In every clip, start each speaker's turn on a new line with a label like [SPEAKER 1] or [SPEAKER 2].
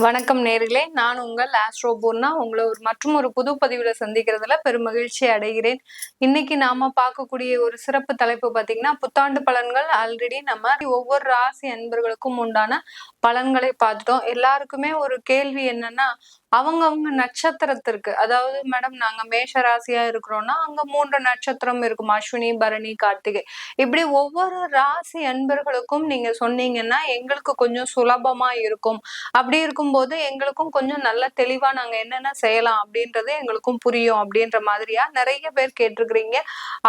[SPEAKER 1] வணக்கம் நேர்களே. நான் உங்கள் ஆஸ்ட்ரோ பூர்ணா. உங்களை ஒரு மற்றும் ஒரு புது பதிவுல சந்திக்கிறதுல பெரும் மகிழ்ச்சி அடைகிறேன். இன்னைக்கு நாம பார்க்கக்கூடிய ஒரு சிறப்பு தலைப்பு பாத்தீங்கன்னா புத்தாண்டு பலன்கள். ஆல்ரெடி நம்ம ஒவ்வொரு ராசி அன்பர்களுக்கும் உண்டான பலன்களை பார்த்துட்டோம். எல்லாருக்குமே ஒரு கேள்வி என்னன்னா அவங்க அவங்க நட்சத்திரத்திற்கு அதாவது மேடம் நாங்க மேஷ ராசியா இருக்கிறோம்னா அங்க மூன்று நட்சத்திரம் இருக்கும்? அஸ்வினி பரணி கார்த்திகை. இப்படி ஒவ்வொரு ராசி அன்பர்களுக்கும் நீங்க சொன்னீங்கன்னா எங்களுக்கு கொஞ்சம் சுலபமா இருக்கும். அப்படி இருக்கும்போது எங்களுக்கும் கொஞ்சம் நல்ல தெளிவா நாங்க என்னென்ன செய்யலாம் அப்படின்றது எங்களுக்கும் புரியும் அப்படின்ற மாதிரியா நிறைய பேர் கேட்டிருக்கிறீங்க.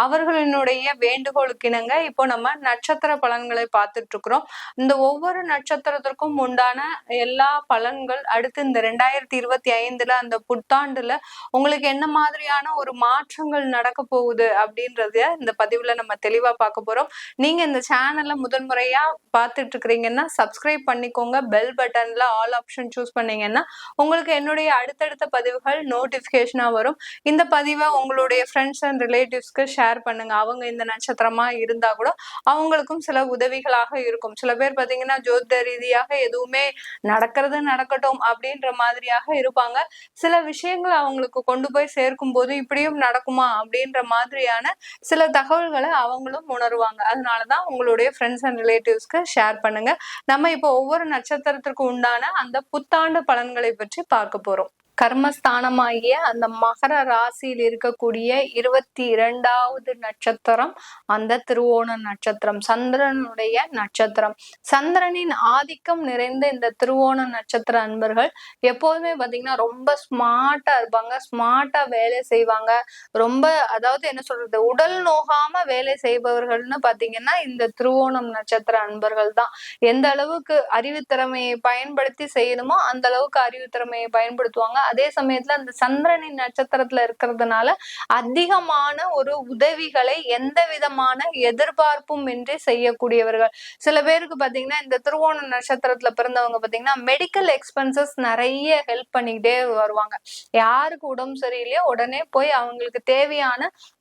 [SPEAKER 1] அவர்களினுடைய வேண்டுகோளுக்கு இணங்க இப்போ நம்ம நட்சத்திர பலன்களை பார்த்துட்டு இருக்கிறோம் இந்த ஒவ்வொரு நட்சத்திரத்திற்கும் உண்டான எல்லா பலன்கள் அடுத்து இந்த ரெண்டாயிரத்தி இருபது இருபத்தி ஐந்துல அந்த புத்தாண்டுல உங்களுக்கு என்ன மாதிரியான ஒரு மாற்றங்கள் நடக்க போகுது அப்படின்றத இந்த பதிவுல நம்ம தெளிவா பார்க்க போறோம். நீங்க இந்த சேனல்ல முதல் முறையா பார்த்துட்டு இருக்கிறீங்கன்னா சப்ஸ்கிரைப் பண்ணிக்கோங்க. பெல் பட்டன்ல ஆல் ஆப்ஷன் சூஸ் பண்ணீங்கன்னா உங்களுக்கு என்னுடைய அடுத்தடுத்த பதிவுகள் நோட்டிபிகேஷனா வரும். இந்த பதிவை உங்களுடைய ஃப்ரெண்ட்ஸ் அண்ட் ரிலேட்டிவ்ஸ்க்கு ஷேர் பண்ணுங்க. அவங்க இந்த நட்சத்திரமா இருந்தா கூட அவங்களுக்கும் சில உதவிகளாக இருக்கும். சில பேர் பாத்தீங்கன்னா ஜோதிட ரீதியாக எதுவுமே நடக்கிறது நடக்கட்டும் அப்படின்ற மாதிரியாக இருப்பாங்க. சில விஷயங்கள் அவங்களுக்கு கொண்டு போய் சேர்க்கும் போது இப்படியும் நடக்குமா அப்படின்ற மாதிரியான சில தகவல்களை அவங்களும் உணருவாங்க. அதனாலதான் உங்களுடைய ஃப்ரெண்ட்ஸ் அண்ட் ரிலேட்டிவ்ஸ்க்கு ஷேர் பண்ணுங்க. நம்ம இப்போ ஒவ்வொரு நட்சத்திரத்திற்கு உண்டான அந்த புத்தாண்டு பலன்களை பற்றி பார்க்க போறோம். கர்மஸ்தானமாகிய அந்த மகர ராசியில் இருக்கக்கூடிய இருபத்தி இரண்டாவது நட்சத்திரம் அந்த திருவோண நட்சத்திரம் சந்திரனுடைய நட்சத்திரம். சந்திரனின் ஆதிக்கம் நிறைந்த இந்த திருவோண நட்சத்திர அன்பர்கள் எப்போதுமே பாத்தீங்கன்னா ரொம்ப ஸ்மார்ட்டா இருப்பாங்க ஸ்மார்ட்டா வேலை செய்வாங்க. ரொம்ப அதாவது என்ன சொல்றது உடல் நோகாம வேலை செய்பவர்கள்னு பாத்தீங்கன்னா இந்த திருவோணம் நட்சத்திர அன்பர்கள் தான். எந்த அளவுக்கு அறிவுத்திறமையை பயன்படுத்தி செய்யணுமோ அந்த அளவுக்கு அறிவுத்திறமையை பயன்படுத்துவாங்க. அதே சமயத்துல அந்த சந்திரனின் நட்சத்திரத்துல இருக்கிறதுனால அதிகமான ஒரு உதவிகளை எந்த விதமான எதிர்பார்ப்பும் இன்றி செய்யக்கூடியவர்கள். சில பேருக்கு பாத்தீங்கன்னா இந்த திருவோண நட்சத்திரத்துல பிறந்தவங்க பாத்தீங்கன்னா மெடிக்கல் எக்ஸ்பென்சஸ் நிறைய ஹெல்ப் பண்ணிக்கிட்டே வருவாங்க. யாருக்கு உடம்பு சரியில்லையோ உடனே போய் அவங்களுக்கு தேவையான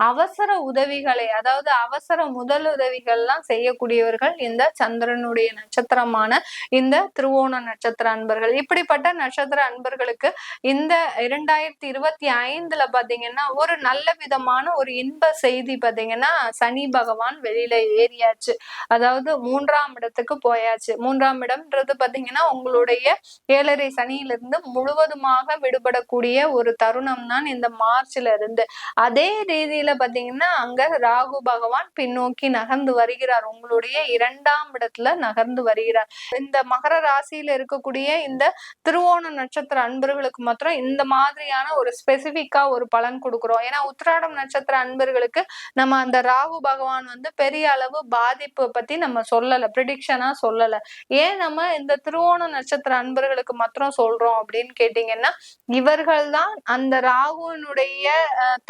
[SPEAKER 1] அவசர உதவிகளை அதாவது அவசர முதல் உதவிகள்லாம் செய்யக்கூடியவர்கள் இந்த சந்திரனுடைய நட்சத்திரமான இந்த திருவோண நட்சத்திர அன்பர்கள். இப்படிப்பட்ட நட்சத்திர அன்பர்களுக்கு இந்த இரண்டாயிரத்தி இருபத்தி ஐந்துல பாத்தீங்கன்னா ஒரு நல்ல விதமான ஒரு இன்ப செய்தி பாத்தீங்கன்னா சனி பகவான் வெளியில ஏறியாச்சு. அதாவது மூன்றாம் இடத்துக்கு போயாச்சு. மூன்றாம் இடம்ன்றது பாத்தீங்கன்னா உங்களுடைய ஏழரை சனியிலிருந்து முழுவதுமாக விடுபடக்கூடிய ஒரு தருணம் தான் இந்த மார்ச்ல இருந்து அதே ரீதியில பாத்தீங்கன்னா அங்க ராகு பகவான் பின்னோக்கி நகர்ந்து வருகிறார். உங்களுடைய இரண்டாம் இடத்துல நகர்ந்து வருகிறார். இந்த மகர ராசியில இருக்கக்கூடிய இந்த திருவோண நட்சத்திர அன்பர்களுக்கு மாத்திரம் இந்த மாதிரியான ஒரு ஸ்பெசிபிக்கா ஒரு பலன் கொடுக்குறோம். ஏன்னா உத்திராடம் நட்சத்திர அன்பர்களுக்கு நம்ம அந்த ராகு பகவான் வந்து பெரிய அளவு பாதிப்பு பத்தி நம்ம சொல்லல ப்ரிடிக்ஷனா சொல்லல. ஏன் நம்ம இந்த திருவோண நட்சத்திர அன்பர்களுக்கு மாத்திரம் சொல்றோம் அப்படின்னு கேட்டீங்கன்னா இவர்கள் தான் அந்த ராகுனுடைய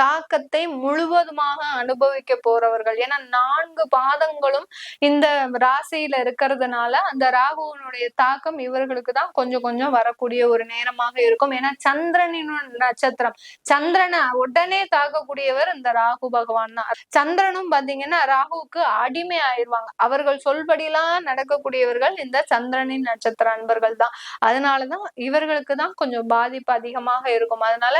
[SPEAKER 1] தாக்கத்தை முழுவதுமாக அனுபவிக்க போறவர்கள். ஏன்னா நான்கு பாதங்களும் இந்த ராசியில இருக்கிறதுனால அந்த ராகுவனுடைய தாக்கம் இவர்களுக்கு தான் கொஞ்சம் கொஞ்சம் வரக்கூடிய ஒரு நேரமாக இருக்கும். ஏன்னா சந்திரனின் நட்சத்திரம். சந்திரனை உடனே தாக்கக்கூடியவர் இந்த ராகு பகவான் தான். சந்திரனும் பாத்தீங்கன்னா ராகுவுக்கு அடிமை ஆயிடுவாங்க அவர்கள் சொல்படியெல்லாம் நடக்கக்கூடியவர்கள் இந்த சந்திரனின் நட்சத்திர அன்பர்கள் தான். அதனாலதான் இவர்களுக்கு தான் கொஞ்சம் பாதிப்பு அதிகமாக இருக்கும். அதனால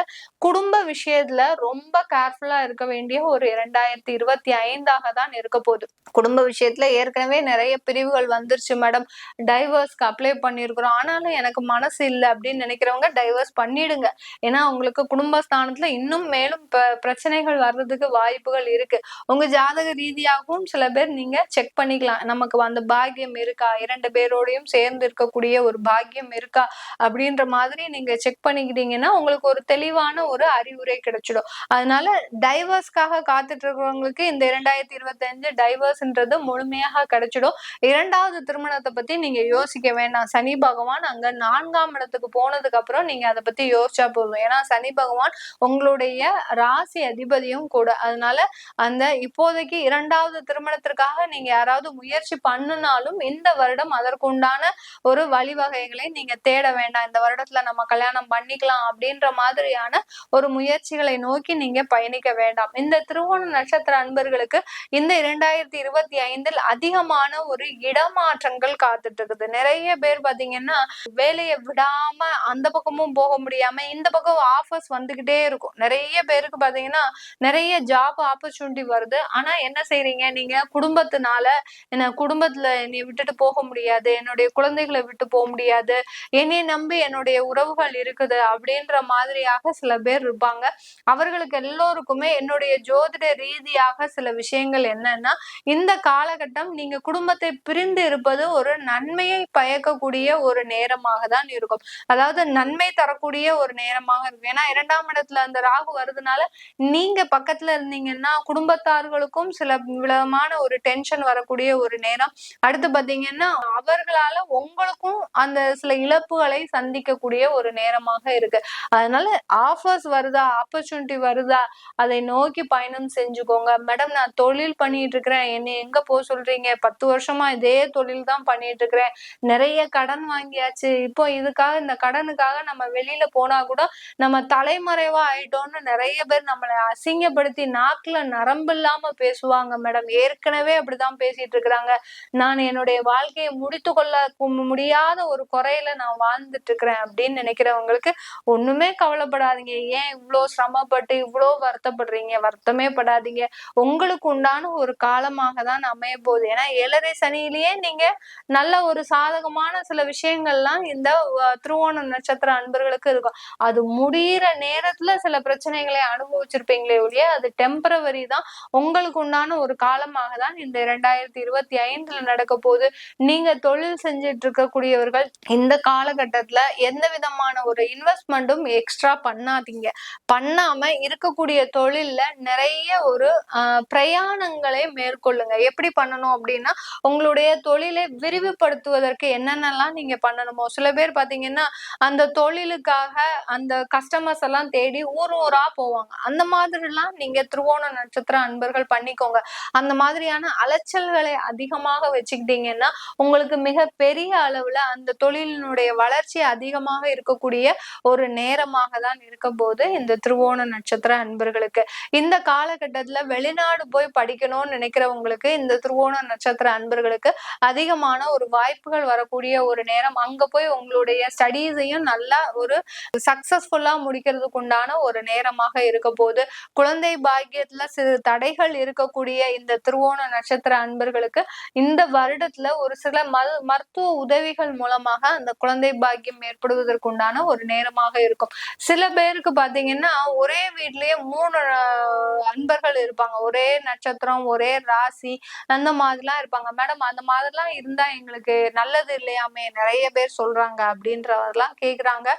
[SPEAKER 1] குடும்ப விஷயத்துல ரொம்ப கேர்ஃபுல்லா இருக்க வேண்டிய ஒரு இரண்டாயிரத்தி இருபத்தி ஐந்தாக தான் இருக்க போகுது. குடும்ப விஷயத்துல ஏற்கனவே நிறைய பிரிவுகள் வந்துருச்சு மேடம். டைவர்ஸ்க்கு அப்ளை பண்ணிருக்கிறோம் ஆனாலும் எனக்கு மனசு இல்லை அப்படின்னு நினைக்கிறவங்க டைவர்ஸ் பண்ணிடுங்க. ஏன்னா உங்களுக்கு குடும்பஸ்தானத்துல இன்னும் மேலும் பிரச்சனைகள் வர்றதுக்கு வாய்ப்புகள் இருக்கு. உங்க ஜாதக ரீதியாகவும் சில பேர் நீங்க செக் பண்ணிக்கலாம். நமக்கு அந்த பாக்கியம் இருக்கா? இரண்டு பேரோடையும் சேர்ந்து இருக்கக்கூடிய ஒரு பாக்கியம் இருக்கா? அப்படின்ற மாதிரி நீங்க செக் பண்ணிக்கிட்டீங்கன்னா உங்களுக்கு ஒரு தெளிவான ஒரு அறிவுரை கிடைச்சிடும். அதனால டைவர்ஸ்க்காக காத்துட்டு இருக்கிறவங்களுக்கு இந்த இரண்டாயிரத்தி இருபத்தி அஞ்சு டைவர்ஸ்ன்றது முழுமையாக கிடைச்சிடும். இரண்டாவது திருமணத்தை பத்தி நீங்க யோசிக்க வேண்டாம் சனி பகவான் அங்க நான்காம் இடத்துக்கு போனதுக்கு அப்புறம் நீங்க அதை பத்தி பத்தி யோசிச்சா போதும். ஏன்னா சனி பகவான் உங்களுடைய ராசி அதிபதியும் கூட. அதனால அந்த இப்போதைக்கு இரண்டாவது திருமணத்திற்காக நீங்க யாராவது முயற்சி பண்ணுனாலும் இந்த வருடம் அதற்குண்டான ஒரு வழிவகைகளை நீங்க தேட வேண்டாம். இந்த வருடத்துல நம்ம கல்யாணம் பண்ணிக்கலாம் அப்படின்ற மாதிரியான ஒரு முயற்சிகளை நோக்கி நீங்க பயணிக்க வேண்டாம். இந்த திருவோண நட்சத்திர அன்பர்களுக்கு இந்த இரண்டாயிரத்தி இருபத்தி ஐந்தில் அதிகமான ஒரு இடமாற்றங்கள் காத்துட்டு இருக்குது. நிறைய பேர் பாத்தீங்கன்னா வேலையை விடாம அந்த பக்கமும் போக முடியும் இந்த பக்கம் ஆஃபர்ஸ் வந்துகிட்டே இருக்கும். நிறைய பேருக்கு பாத்தீங்கன்னா நிறைய ஜாப் ஆப்பர்ச்சுனிட்டி வருது. ஆனா என்ன செய்றீங்க? நீங்க குடும்பத்தினால என்ன குடும்பத்துல என்னை விட்டுட்டு போக முடியாது. என்னுடைய குழந்தைகளை விட்டு போக முடியாது. என்னை நம்பி என்னுடைய உறவுகள் இருக்குது அப்படின்ற மாதிரியாக சில பேர் இருப்பாங்க. அவர்களுக்கு எல்லோருக்குமே என்னுடைய ஜோதிட ரீதியாக சில விஷயங்கள் என்னன்னா இந்த காலகட்டம் நீங்க குடும்பத்தை பிரிந்து இருப்பது ஒரு நன்மையை பயக்கக்கூடிய ஒரு நேரமாக தான் இருக்கும். அதாவது நன்மை தரக்கூடிய ஒரு நேரமாக இருக்கும் ஏன்னா இரண்டாம் இடத்துல அந்த ராகு வருதுனால நீங்க பக்கத்துல இருந்தீங்கன்னா குடும்பத்தார்களுக்கும் சில விதமான ஒரு டென்ஷன் வரக்கூடிய ஒரு நேரம். அடுத்து பாத்தீங்கன்னா அவர்களால உங்களுக்கும் அந்த சில இழப்புகளை சந்திக்கக்கூடிய ஒரு நேரமாக இருக்கு. அதனால ஆஃபர்ஸ் வருதா ஆப்பர்ச்சுனிட்டி வருதா அதை நோக்கி பயணம் செஞ்சுக்கோங்க. மேடம் நான் தொழில் பண்ணிட்டு இருக்கிறேன் என்ன எங்க போக சொல்றீங்க? பத்து வருஷமா இதே தொழில் தான் பண்ணிட்டு இருக்கிறேன் நிறைய கடன் வாங்கியாச்சு. இப்போ இதுக்காக இந்த கடனுக்காக நம்ம வெளியில போனா கூட நம்ம தலைமறைவா ஆயிட்டோம்னு நிறைய பேர் நம்மளை அசிங்கப்படுத்தி நாக்குல நரம்பு இல்லாம பேசுவாங்க மேடம். ஏற்கனவே அப்படிதான் பேசிட்டு இருக்கிறாங்க. நான் என்னுடைய வாழ்க்கையை முடித்து கொள்ள முடியாத ஒரு குறையில நான் வாழ்ந்துட்டு இருக்கிறேன் அப்படின்னு நினைக்கிறவங்களுக்கு ஒண்ணுமே கவலைப்படாதீங்க. ஏன் இவ்வளோ சிரமப்பட்டு இவ்வளோ வருத்தப்படுறீங்க? வருத்தமே படாதீங்க. உங்களுக்கு உண்டான ஒரு காலமாக தான் அமைய போகுது. ஏன்னா ஏழரை சனியிலேயே நீங்க நல்ல ஒரு சாதகமான சில விஷயங்கள்லாம் இந்த திருவோண நட்சத்திர அன்பர்களுக்கு இருக்கும். அது முடியிற நேரத்துல சில பிரச்சனைகளை அனுபவிச்சிருப்பீங்களே ஒழிய அது டெம்பரவரி தான். உங்களுக்கு உண்டான ஒரு காலமாக தான் இந்த இரண்டாயிரத்தி இருபத்தி ஐந்துல நடக்க போகுது. நீங்க தொழில் செஞ்சுட்டு இருக்கக்கூடியவர்கள் இந்த காலகட்டத்துல எந்த விதமான ஒரு இன்வெஸ்ட்மெண்ட்டும் எக்ஸ்ட்ரா பண்ணாதீங்க. பண்ணாம இருக்கக்கூடிய தொழில்ல நிறைய ஒரு பிரயாணங்களை மேற்கொள்ளுங்க. எப்படி பண்ணணும் அப்படின்னா உங்களுடைய தொழிலை விரிவுபடுத்துவதற்கு என்னென்னலாம் நீங்க பண்ணணுமோ சில பேர் பாத்தீங்கன்னா அந்த தொழிலுக்காக அந்த கஸ்டமர்ஸ் எல்லாம் தேடி ஊர் ஊரா போவாங்க. அந்த மாதிரிலாம் நீங்க திருவோண நட்சத்திர அன்பர்கள் பண்ணிக்கோங்க. அந்த மாதிரியான அலைச்சல்களை அதிகமாக வச்சுக்கிட்டீங்கன்னா உங்களுக்கு மிக பெரிய அளவுல அந்த தொழிலினுடைய வளர்ச்சி அதிகமாக இருக்கக்கூடிய ஒரு நேரமாக தான் இருக்க போது இந்த திருவோண நட்சத்திர அன்பர்களுக்கு. இந்த காலகட்டத்துல வெளிநாடு போய் படிக்கணும்னு நினைக்கிறவங்களுக்கு இந்த திருவோண நட்சத்திர அன்பர்களுக்கு அதிகமான ஒரு வாய்ப்புகள் வரக்கூடிய ஒரு நேரம். அங்க போய் உங்களுடைய ஸ்டடீஸையும் நல்லா ஒரு சக்சஸ்ஃபுல்லா முடிக்கிறதுக்கு உண்டான ஒரு நேரமாக இருக்க போது குழந்தை பாக்கியத்துல சிறு தடைகள் இருக்கக்கூடிய இந்த திருவோண நட்சத்திர அன்பர்களுக்கு இந்த வருடத்துல ஒரு சில மருத்துவ உதவிகள் மூலமாக அந்த குழந்தை பாக்கியம் ஏற்படுவதற்கு உண்டான ஒரு நேரமாக இருக்கும். சில பேருக்கு பாத்தீங்கன்னா ஒரே வீட்லயே மூணு அன்பர்கள் இருப்பாங்க. ஒரே நட்சத்திரம் ஒரே ராசி அந்த மாதிரிலாம் இருப்பாங்க. மேடம் அந்த மாதிரிலாம் இருந்தா எங்களுக்கு நல்லது இல்லையாமே நிறைய பேர் சொல்றாங்க அப்படின்றதெல்லாம் கேக்குறாங்க.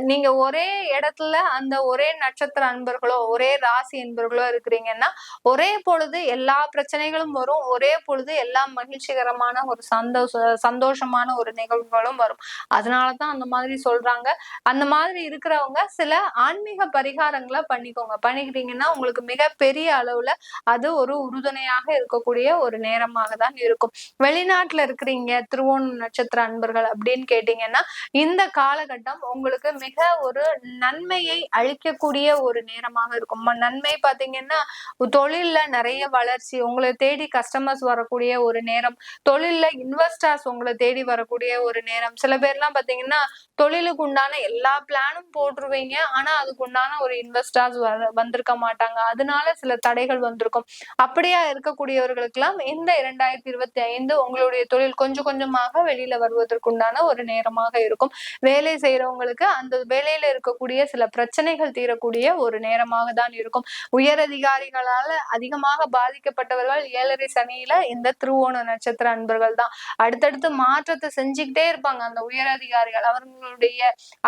[SPEAKER 1] நீங்க ஒரே இடத்துல அந்த ஒரே நட்சத்திர அன்பர்களோ ஒரே ராசி அன்பர்களோ இருக்கிறீங்கன்னா ஒரே பொழுது எல்லா பிரச்சனைகளும் வரும். ஒரே பொழுது எல்லா மகிழ்ச்சிகரமான ஒரு சந்தோஷ சந்தோஷமான ஒரு நிகழ்வுகளும் வரும். அதனாலதான் அந்த மாதிரி சொல்றாங்க. அந்த மாதிரி இருக்கிறவங்க சில ஆன்மீக பரிகாரங்களை பண்ணிக்கோங்க. பண்ணிக்கிட்டீங்கன்னா உங்களுக்கு மிக பெரிய அளவுல அது ஒரு உறுதுணையாக இருக்கக்கூடிய ஒரு நேரமாக தான் இருக்கும். வெளிநாட்டுல இருக்கிறீங்க திருவோண நட்சத்திர அன்பர்கள் அப்படின்னு கேட்டீங்கன்னா இந்த காலகட்டம் உங்களுக்கு மிக ஒரு நன்மையை அழிக்கக்கூடிய ஒரு நேரமாக இருக்கும். நன்மை பாத்தீங்கன்னா தொழில்ல நிறைய வளர்ச்சி உங்களை தேடி கஸ்டமர்ஸ் வரக்கூடிய ஒரு நேரம் தொழில்ல இன்வெஸ்டர்ஸ் உங்களை தேடி வரக்கூடிய ஒரு நேரம். சில பேர்லாம் பாத்தீங்கன்னா தொழிலுக்கு உண்டான எல்லா பிளானும் போட்டுருவீங்க ஆனா அதுக்கு உண்டான ஒரு இன்வெஸ்டர்ஸ் வர வந்திருக்க மாட்டாங்க. அதனால சில தடைகள் வந்திருக்கும். அப்படியா இருக்கக்கூடியவர்களுக்கு எல்லாம் இந்த இரண்டாயிரத்தி இருபத்தி ஐந்து உங்களுடைய தொழில் கொஞ்சம் கொஞ்சமாக வெளியில வருவதற்கு உண்டான ஒரு நேரமாக இருக்கும். வேலை செய்யறவங்களுக்கு அந்த வேலையில இருக்கக்கூடிய சில பிரச்சனைகள் தீரக்கூடிய ஒரு நேரமாக தான் இருக்கும். உயர் அதிகாரிகளால அதிகமாக பாதிக்கப்பட்டவர்கள் ஏழரை சனியில இந்த திருவோண நட்சத்திர அன்பர்கள் தான். அடுத்தடுத்து மாற்றத்தை செஞ்சுக்கிட்டே இருப்பாங்க அந்த உயர் அதிகாரிகள். அவர்களுடைய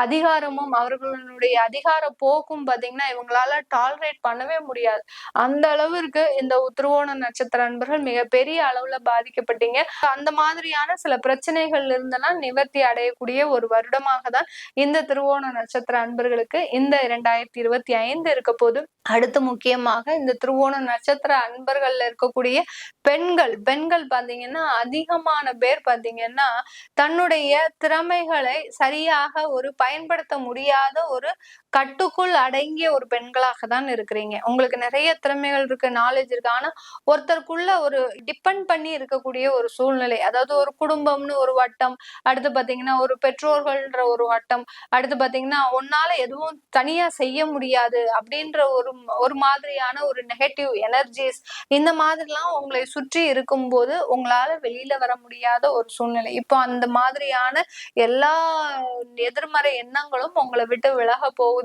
[SPEAKER 1] அதிகாரமும் அவர்களுடைய அதிகார போக்கும் பாத்தீங்கன்னா இவங்களால டாலரேட் பண்ணவே முடியாது. அந்த அளவிற்கு இந்த திருவோண நட்சத்திர அன்பர்கள் மிகப்பெரிய அளவுல பாதிக்கப்பட்டீங்க. அந்த மாதிரியான சில பிரச்சனைகள் இருந்தெல்லாம் நிவர்த்தி அடையக்கூடிய ஒரு வருடமாக தான் இந்த திருவோண திருவோண நட்சத்திர அன்பர்களுக்கு இந்த இரண்டாயிரத்தி இருபத்தி ஐந்து இருக்க போது அடுத்து முக்கியமாக இந்த திருவோண நட்சத்திர அன்பர்கள்ல இருக்கக்கூடிய பெண்கள் பெண்கள் பாத்தீங்கன்னா அதிகமான பேர் பாத்தீங்கன்னா தன்னுடைய திறமைகளை சரியாக ஒரு பயன்படுத்த முடியாத ஒரு கட்டுக்குள் அடங்கிய ஒரு பெண்களாக தான் இருக்கிறீங்க. உங்களுக்கு நிறைய திறமைகள் இருக்கு நாலேஜ் இருக்கு. ஆனா ஒருத்தருக்குள்ள ஒரு டிபெண்ட் பண்ணி இருக்கக்கூடிய ஒரு சூழ்நிலை அதாவது ஒரு குடும்பம்னு ஒரு வட்டம் அடுத்து பாத்தீங்கன்னா ஒரு பெற்றோர்கள்ன்ற ஒரு வட்டம் அடுத்து பாத்தீங்கன்னா உன்னால எதுவும் தனியா செய்ய முடியாது அப்படின்ற ஒரு ஒரு மாதிரியான ஒரு நெகட்டிவ் எனர்ஜிஸ் இந்த மாதிரிலாம் உங்களை சுற்றி இருக்கும்போது உங்களால வெளியில வர முடியாத ஒரு சூழ்நிலை. இப்போ அந்த மாதிரியான எல்லா எதிர்மறை எண்ணங்களும் உங்களை விட்டு விலக போகுது.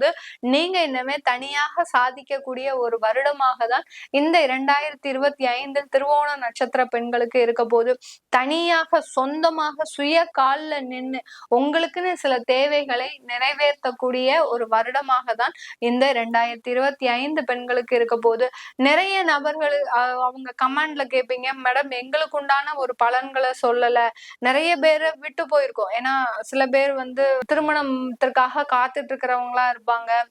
[SPEAKER 1] நீங்க இன்னுமே தனியாக சாதிக்கக்கூடிய ஒரு வருடமாக தான் இந்த இரண்டாயிரத்தி இருபத்தி ஐந்தில் திருவோண நட்சத்திர பெண்களுக்கு இருக்க போது தனியாக சொந்தமாக சுய காலில் நின்று உங்களுக்குன்னு சில தேவைகளை நிறைவேற்றக்கூடிய ஒரு வருடமாக தான் இந்த ரெண்டாயிரத்தி இருபத்தி ஐந்து பெண்களுக்கு இருக்க போது நிறைய நபர்கள் அவங்க கமெண்ட்ல கேட்பீங்க மேடம் எங்களுக்கு உண்டான ஒரு பலன்களை சொல்லல. நிறைய பேரை விட்டு போயிருக்கோம். ஏன்னா சில பேர் வந்து திருமணத்திற்காக காத்துட்டு இருக்கிறவங்களா இருப்பாங்க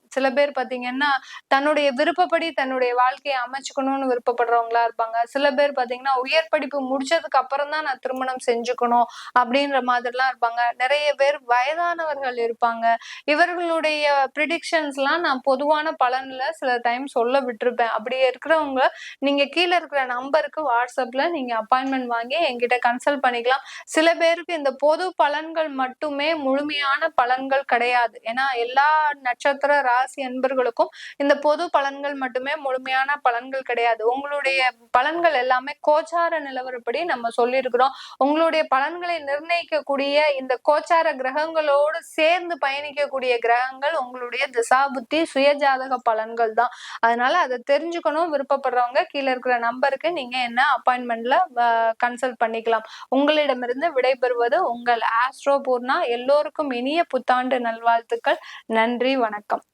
[SPEAKER 1] சில பேர் பாத்தீங்கன்னா தன்னுடைய விருப்பப்படி தன்னுடைய வாழ்க்கையை அமைச்சுக்கணும்னு விருப்பப்படுறவங்களா இருப்பாங்க. சில பேர் பாத்தீங்கன்னா உயர் படிப்பு முடிச்சதுக்கு அப்புறம் தான் நான் திருமணம் செஞ்சுக்கணும் அப்படின்ற மாதிரிலாம் இருப்பாங்க. நிறைய பேர் வயதானவர்கள் இருப்பாங்க. இவர்களுடைய ப்ரிடிக்ஷன்ஸ் எல்லாம் நான் பொதுவான பலன்ல சில டைம் சொல்ல விட்டுருப்பேன். அப்படி இருக்கிறவங்க நீங்க கீழே இருக்கிற நம்பருக்கு வாட்ஸ்அப்ல நீங்க அப்பாயின்மெண்ட் வாங்கி என்கிட்ட கன்சல்ட் பண்ணிக்கலாம். சில பேருக்கு இந்த பொது பலன்கள் மட்டுமே முழுமையான பலன்கள் கிடையாது. ஏன்னா எல்லா நட்சத்திர ராசி அன்பர்களுக்கும் இந்த பொது பலன்கள் மட்டுமே முழுமையான பலன்கள் கிடையாது. உங்களுடைய பலன்கள் எல்லாமே கோச்சார நிலவரப்படி நம்ம சொல்லியிருக்கிறோம். உங்களுடைய பலன்களை நிர்ணயிக்கக்கூடிய இந்த கோச்சார கிரகங்களோடு சேர்ந்து பயணிக்கக்கூடிய கிரகங்கள் உங்களுடைய திசாபுத்தி சுயஜாதக பலன்கள் தான். அதனால அதை தெரிஞ்சுக்கணும் விருப்பப்படுறவங்க கீழே இருக்கிற நம்பருக்கு நீங்க என்ன அப்பாயின்மெண்ட்ல கன்சல்ட் பண்ணிக்கலாம். உங்களிடமிருந்து விடைபெறுவது உங்கள் ஆஸ்ட்ரோ பூர்ணா. எல்லோருக்கும் இனிய புத்தாண்டு நல்வாழ்த்துக்கள். நன்றி வணக்கம்